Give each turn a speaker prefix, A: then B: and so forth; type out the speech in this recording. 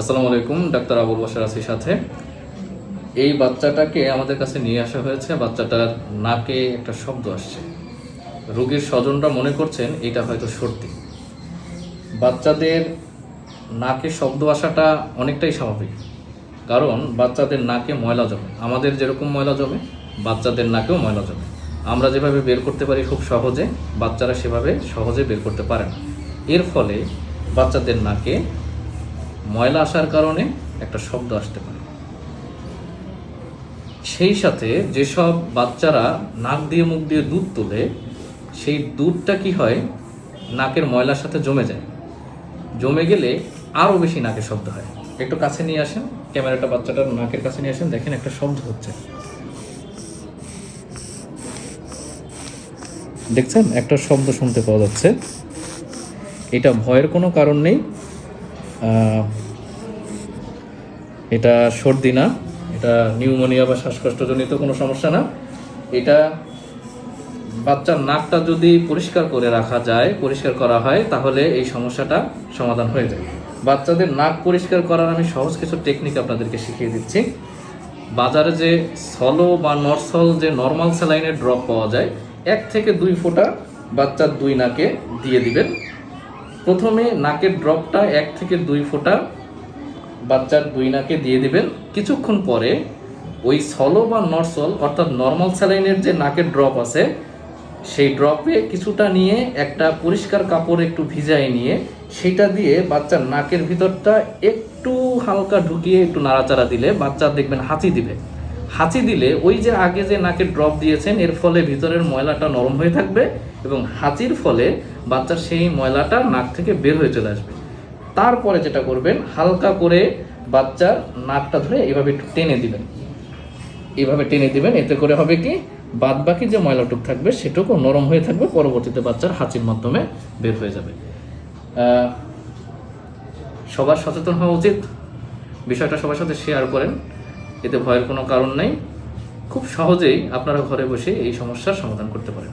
A: আসসালামু আলাইকুম, ডাক্তার আবুল বাসার আছি সাথে। এই বাচ্চাটাকে আমাদের কাছে নিয়ে আসা হয়েছে, বাচ্চাটার নাকে একটা শব্দ আসছে। রোগীর স্বজনরা মনে করছেন এটা হয়তো সর্দি। বাচ্চাদের নাকে শব্দ আসাটা অনেকটাই স্বাভাবিক। কারণ বাচ্চাদের নাকে ময়লা জমে। আমাদের যেরকম ময়লা জমে, বাচ্চাদের নাকেও ময়লা জমে। আমরা যেভাবে বের করতে পারি খুব সহজে, বাচ্চারা সেভাবে সহজে বের করতে পারে না। এর ফলে বাচ্চাদের নাকে ময়লা আসার কারণে একটা শব্দ আসতে পারে। সেই সাথে যেসব বাচ্চারা নাক দিয়ে মুখ দিয়ে দুধ তোলে, সেই দুধটা কি হয়? নাকের ময়লার সাথে জমে যায়। জমে গেলে আরও বেশি নাকে শব্দ হয়। একটু কাছে নিয়ে আসেন, ক্যামেরাটা বাচ্চাটার নাকের কাছে নিয়ে আসেন, দেখেন একটা শব্দ হচ্ছে। দেখছেন? একটা শব্দ শুনতে পাওয়া যাচ্ছে। এটা ভয়ের কোনো কারণ নেই। এটা সর্দি না, এটা নিউমোনিয়া বা শ্বাসকষ্টজনিত কোনো সমস্যা না। এটা বাচ্চার নাকটা যদি পরিষ্কার করে রাখা যায়, পরিষ্কার করা হয়, তাহলে এই সমস্যাটা সমাধান হয়ে যায়। বাচ্চাদের নাক পরিষ্কার করার আমি সহজ কিছু টেকনিক আপনাদেরকে শিখিয়ে দিচ্ছি। বাজারে যে সলো বা নরসল যে নর্মাল স্যালাইনের ড্রপ পাওয়া যায়, এক থেকে দুই ফোঁটা বাচ্চার দুই নাকে দিয়ে দিবেন। প্রথমে নাকের ড্রপটা এক থেকে দুই ফোঁটা বাচ্চার দুই নাকে দিয়ে দিবেন। কিছুক্ষণ পরে ওই সলো বা নরসল, অর্থাৎ নর্মাল স্যালাইনের যে নাকের ড্রপ আছে, সেই ড্রপে কিছুটা নিয়ে একটা পরিষ্কার কাপড় একটু ভিজায় নিয়ে সেটা দিয়ে বাচ্চার নাকের ভিতরটা একটু হালকা ঢুকিয়ে একটু নাড়াচাড়া দিলে বাচ্চা দেখবেন হাঁচি দিবে। হাঁচি দিলে ওই যে আগে যে নাকের ড্রপ দিয়েছেন, এর ফলে ভিতরের ময়লাটা নরম হয়ে থাকবে এবং হাঁচির ফলে বাচ্চার সেই ময়লাটা নাক থেকে বের হয়ে চলে আসবে। তারপরে যেটা করবেন, হালকা করে বাচ্চার নাকটা ধরে এভাবে একটু টেনে দিবেন। এভাবে টেনে দিবেন, এতে করে হবে কি বাদ বাকি যে ময়লাটুক থাকবে সেটুকু নরম হয়ে থাকবে, পরবর্তীতে বাচ্চার হাঁচির মাধ্যমে বের হয়ে যাবে। সবার সচেতন হওয়া উচিত। বিষয়টা সবার সাথে শেয়ার করেন। এতে ভয়ের কোনো কারণ নেই। খুব সহজেই আপনারা ঘরে বসে এই সমস্যার সমাধান করতে পারেন।